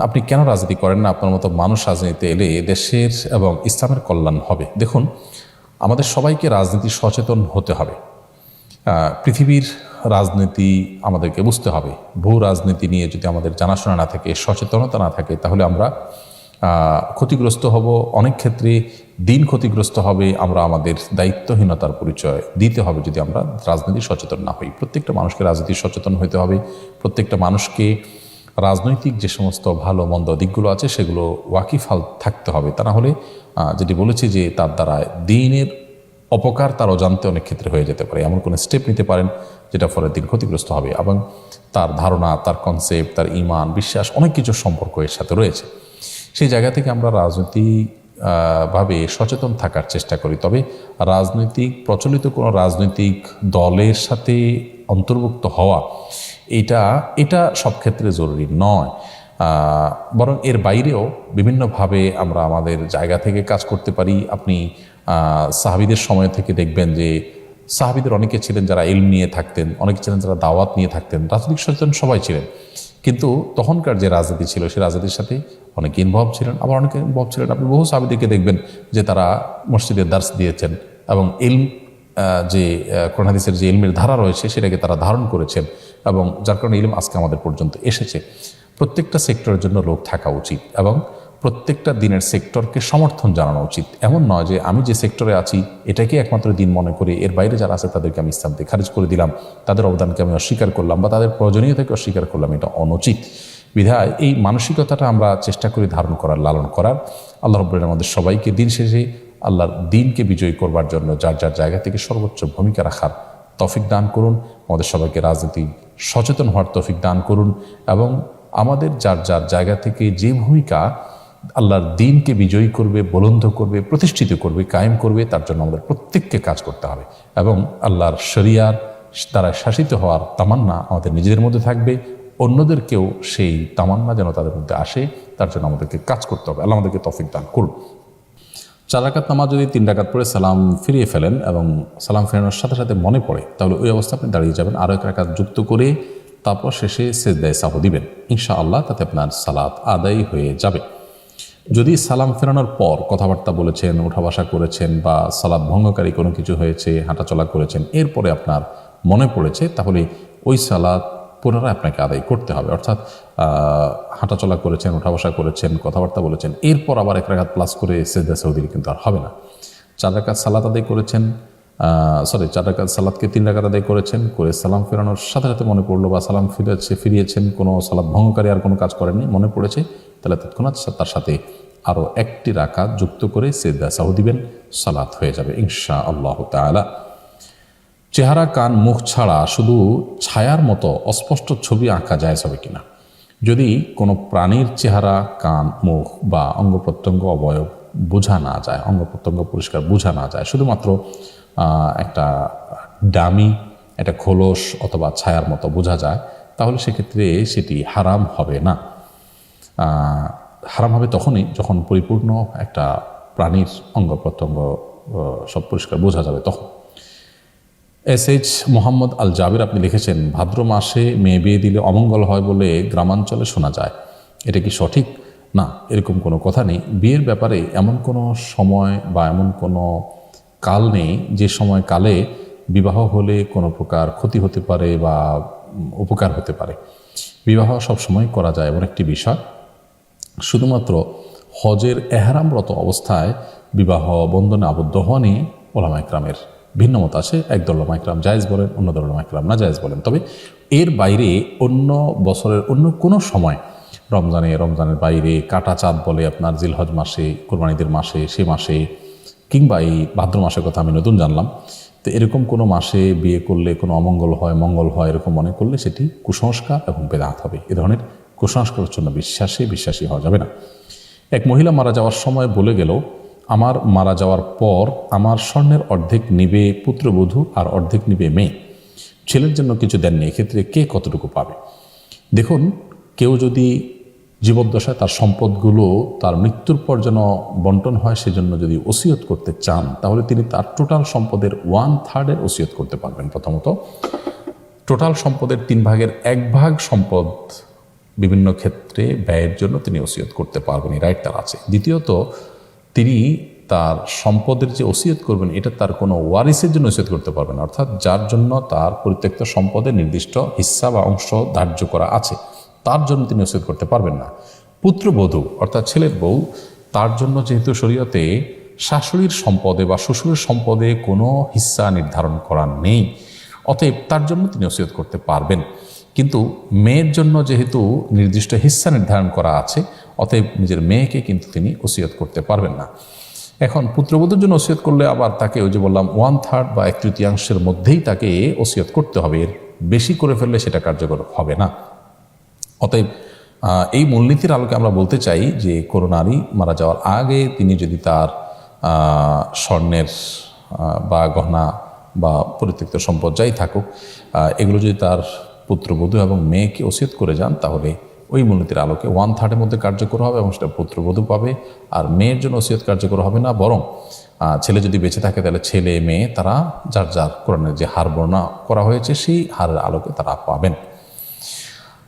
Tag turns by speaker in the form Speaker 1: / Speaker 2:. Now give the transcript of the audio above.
Speaker 1: আপনি কেন রাজনীতি করেন না? আপনার মতো মানুষ রাজনীতিতে এলে দেশের এবং ইসলামের কল্যাণ হবে। দেখুন, আমাদের সবাইকে রাজনীতি সচেতন হতে হবে। পৃথিবীর রাজনীতি আমাদেরকে বুঝতে হবে। ভূ রাজনীতি নিয়ে যদি আমাদের জানাশোনা না থাকে, সচেতনতা না থাকে, তাহলে আমরা ক্ষতিগ্রস্ত হব। অনেক ক্ষেত্রে দিন ক্ষতিগ্রস্ত হবে। আমরা আমাদের দায়িত্বহীনতার পরিচয় দিতে হবে যদি আমরা রাজনীতি সচেতন না হই। প্রত্যেকটা মানুষকে রাজনীতি সচেতন হতে হবে। প্রত্যেকটা মানুষকে রাজনৈতিক যে সমস্ত ভালো মন্দ দিকগুলো আছে, সেগুলো ওয়াকিফাল থাকতে হবে। তা না হলে যেটি বলেছি যে তার দ্বারা দিনের অপকার তার অজান্তে অনেক ক্ষেত্রে হয়ে যেতে পারে। এমন কোনো স্টেপ নিতে পারেন যেটা ফলে দিন ক্ষতিগ্রস্ত হবে এবং তার ধারণা, তার কনসেপ্ট তার ইমান, বিশ্বাস, অনেক কিছুর সম্পর্ক এর সাথে রয়েছে। সেই জায়গা থেকে আমরা রাজনীতি ভাবে সচেতন থাকার চেষ্টা করি। তবে রাজনৈতিক, প্রচলিত কোনো রাজনৈতিক দলের সাথে অন্তর্ভুক্ত হওয়া এটা এটা সব ক্ষেত্রে জরুরি নয়। বরং এর বাইরেও বিভিন্নভাবে আমরা আমাদের জায়গা থেকে কাজ করতে পারি। আপনি সাহাবিদের সময় থেকে দেখবেন যে সাহাবিদের অনেকে ছিলেন যারা এলম নিয়ে থাকতেন অনেকে ছিলেন যারা দাওয়াত নিয়ে থাকতেন রাজনৈতিক সচেতন সবাই ছিলেন। কিন্তু তখনকার যে রাজনীতি ছিল সেই রাজনীতির সাথে অনেকে ইনভলভ ছিলেন আবার অনেকে ইনভলভ ছিলেন। আপনি বহু সাহাবিদেরকে দেখবেন যে তারা মসজিদে দার্স দিয়েছেন এবং আহ, যে কোরআন হাদিসের যে ইলমের ধারা রয়েছে সেটাকে তারা ধারণ করেছেন। এবং যার কারণে ইলম আজকে আমাদের পর্যন্ত এসেছে। প্রত্যেকটা সেক্টরের জন্য লোক থাকা উচিত এবং প্রত্যেকটা দিনের সেক্টরকে সমর্থন জানানো উচিত। এমন নয় যে আমি যে সেক্টরে আছি, এটাকে একমাত্র দিন মনে করে এর বাইরে যারা আছে তাদেরকে আমি ইসলাম থেকে খারিজ করে দিলাম, তাদের অবদানকে আমি অস্বীকার করলাম বা তাদের প্রয়োজনীয়তাকে অস্বীকার করলাম, এটা অনুচিত। বিধায় এই মানসিকতাটা আমরা চেষ্টা করি ধারণ করার, লালন করার। আল্লাহ রব্বুল আমাদের সবাইকে দিন শেষে আল্লাহর দিনকে বিজয়ী করবার জন্য যার যার জায়গা থেকে সর্বোচ্চ ভূমিকা রাখার তফিক দান করুন। আমাদের সবাইকে রাজনীতি সচেতন হওয়ার তফিক দান করুন এবং আমাদের যার যার জায়গা থেকে যে ভূমিকা আল্লাহর দিনকে বিজয়ী করবে, বলন্দ করবে, প্রতিষ্ঠিত করবে, কায়েম করবে, তার জন্য আমাদের প্রত্যেককে কাজ করতে হবে এবং আল্লাহর শরিয়ার দ্বারা শাসিত হওয়ার তামান্না আমাদের নিজেদের মধ্যে থাকবে। অন্যদেরকেও সেই তামান্না যেন তাদের মধ্যে আসে, তার জন্য আমাদেরকে কাজ করতে হবে। আল্লাহ আমাদেরকে তফিক দান করুন। চার রাকাত নামাজ যদি তিন রাকাত পরে সালাম ফিরিয়ে ফেলেন এবং সালাম ফেরানোর সাথে সাথে মনে পড়ে, তাহলে ওই অবস্থা আপনি দাঁড়িয়ে যাবেন। আরও এক রাকাত যুক্ত করে তারপর শেষে সেজদায় সাহ দিবেন। ইনশা আল্লাহ তাতে আপনার সালাত আদায় হয়ে যাবে। যদি সালাম ফেরানোর পর কথাবার্তা বলেছেন ওঠা বসা করেছেন বা সালাদ ভঙ্গকারী কোনো কিছু হয়েছে, হাঁটাচলা করেছেন, এরপরে আপনার মনে পড়েছে, তাহলে ওই সালাদ পুনরায় আপনাকে আদায় করতে হবে। অর্থাৎ হাঁটাচলা করেছেন ওঠা বসা করেছেন, কথাবার্তা বলেছেন, এরপর আবার এক রাখাত প্লাস করে সেজদা সৌদির কিন্তু আর হবে না। চার রাকাত সালাত আদায় করেছেন সরি চার রাকাত সালাদকে তিন রাকাত আদায় করেছেন, করে সালাম ফেরানোর সাথে সাথে মনে পড়ল বা সালাম ফিরেছে, ফিরিয়েছেন, কোনো সালাদ ভঙ্গকারী আর কোনো কাজ করেননি, মনে পড়েছে। তাহলে তৎক্ষণাৎ তার সাথে আরও একটি রাকাত যুক্ত করে সেজদা সাহু দিবেন, সালাত হয়ে যাবে ইনশা আল্লাহ তাআলা। চেহারা, কান, মুখ ছাড়া শুধু ছায়ার মতো অস্পষ্ট ছবি আঁকা যায় হবে কিনা। যদি কোনো প্রাণীর চেহারা, কান, মুখ বা অঙ্গ প্রত্যঙ্গ অবয়ব বোঝা না যায়, অঙ্গ প্রত্যঙ্গ পরিষ্কার বোঝা না যায়, শুধুমাত্র একটা ডামি, একটা খোলস অথবা ছায়ার মতো বোঝা যায়, তাহলে সেক্ষেত্রে সেটি হারাম হবে না। হারাম হবে তখনই যখন পরিপূর্ণ একটা প্রাণীর অঙ্গ প্রত্যঙ্গ সব পরিষ্কার বোঝা যাবে তখন। এস এইচ মোহাম্মদ আল জাবির আপনি লিখেছেন, ভাদ্র মাসে মেয়ে বিয়ে দিলে অমঙ্গল হয় বলে গ্রামাঞ্চলে শোনা যায়। এটা কি সঠিক? না, এরকম কোনো কথা নেই। বিয়ের ব্যাপারে এমন কোনো সময় বা এমন কোনো কাল নেই যে সময় কালে বিবাহ হলে কোনো প্রকার ক্ষতি হতে পারে বা উপকার হতে পারে। বিবাহ সবসময় করা যায় এমন একটি বিষয়। শুধুমাত্র হজের এহারামরত অবস্থায় বিবাহ বন্ধনে আবদ্ধ হওয়া নিয়ে ওলামা ইকরামের ভিন্ন মত আছে একদল ওলামা ইকরাম জায়েজ বলেন, অন্য দল ওলামা ইকরাম না জায়েজ বলেন। তবে এর বাইরে অন্য বছরের অন্য কোনো সময়, রমজানে, রমজানের বাইরে কাটা চাঁদ বলে আপনার জিলহজ মাসে, কোরবানিদের মাসে, সে মাসে, কিংবা এই ভাদ্র মাসের কথা আমি নতুন জানলাম, তো এরকম কোনো মাসে বিয়ে করলে কোনো অমঙ্গল হয়, মঙ্গল হয়, এরকম মনে করলে সেটি কুসংস্কার এবং বেদাত হবে। এ ধরনের কুসংস্কারের জন্য বিশ্বাসে, বিশ্বাসী হওয়া যাবে না। এক মহিলা মারা যাওয়ার সময় বলে গেল আমার মারা যাওয়ার পর আমার স্বর্ণের অর্ধেক নিবে পুত্রবধূ আর অর্ধেক নিবে মেয়ে। ছেলের জন্য কিছু দেননি, এক্ষেত্রে কে কতটুকু পাবে? দেখুন, কেউ যদি জীবদ্দশায় তার সম্পদগুলো তার মৃত্যুর পর যেন বন্টন হয়, সেজন্য যদি ওসিয়ত করতে চান, তাহলে তিনি তার টোটাল সম্পদের ওয়ান থার্ডের ওসিয়ত করতে পারবেন প্রথমত। টোটাল সম্পদের তিন ভাগের এক ভাগ সম্পদ বিভিন্ন ক্ষেত্রে ব্যয়ের জন্য তিনি ওসিয়ত করতে পারবেন, এই রাইট তার আছে। দ্বিতীয়ত তিনি তার সম্পদের যে ওসিয়ত করবেন, এটা তার কোনো ওয়ারিসের জন্য ওসিয়ত করতে পারবেন অর্থাৎ যার জন্য তার পরিত্যক্ত সম্পদের নির্দিষ্ট হিস্সা বা অংশ ধার্য করা আছে, তার জন্য তিনি ওসিয়ত করতে পারবেন না। পুত্রবধূ, অর্থাৎ ছেলের বউ, তার জন্য যেহেতু শরীয়তে শাশুড়ির সম্পদে বা শ্বশুরের সম্পদে কোনো হিস্সা নির্ধারণ করা নেই, অতএব তার জন্য তিনি ওসিয়ত করতে পারবেন। কিন্তু মেয়ের জন্য যেহেতু নির্দিষ্ট হিস্সা নির্ধারণ করা আছে, অতএব নিজের মেয়েকে কিন্তু তিনি ওসিয়ত করতে পারবেন না। এখন পুত্রবধূর জন্য ওসিয়ত করলে আবার তাকে ওই যে বললাম ওয়ান থার্ড বা এক তৃতীয়াংশের মধ্যেই তাকে ওসিয়ত করতে হবে। এর বেশি করে ফেললে সেটা কার্যকর হবে না। অতএব এই মূলনীতির আলোকে আমরা বলতে চাই যে কোনো নারী মারা যাওয়ার আগে তিনি যদি তার স্বর্ণের বা গহনা বা পরিত্যক্ত সম্পদ যাই থাকুক এগুলো যদি তার পুত্রবধূ এবং মেয়েকে ওসিয়ত করে যান, তাহলে ওই মূলনীতির আলোকে ওয়ান থার্ডের মধ্যে কার্যকর হবে এবং সেটা পুত্রবধূ পাবে। আর মেয়ের জন্য ওসিয়ত কার্যকর হবে না, বরং ছেলে যদি বেঁচে থাকে, তাহলে ছেলে, মেয়ে তারা যার যার কোরআনের যে হার বর্ণনা করা হয়েছে, সেই হারের আলোকে তারা পাবেন।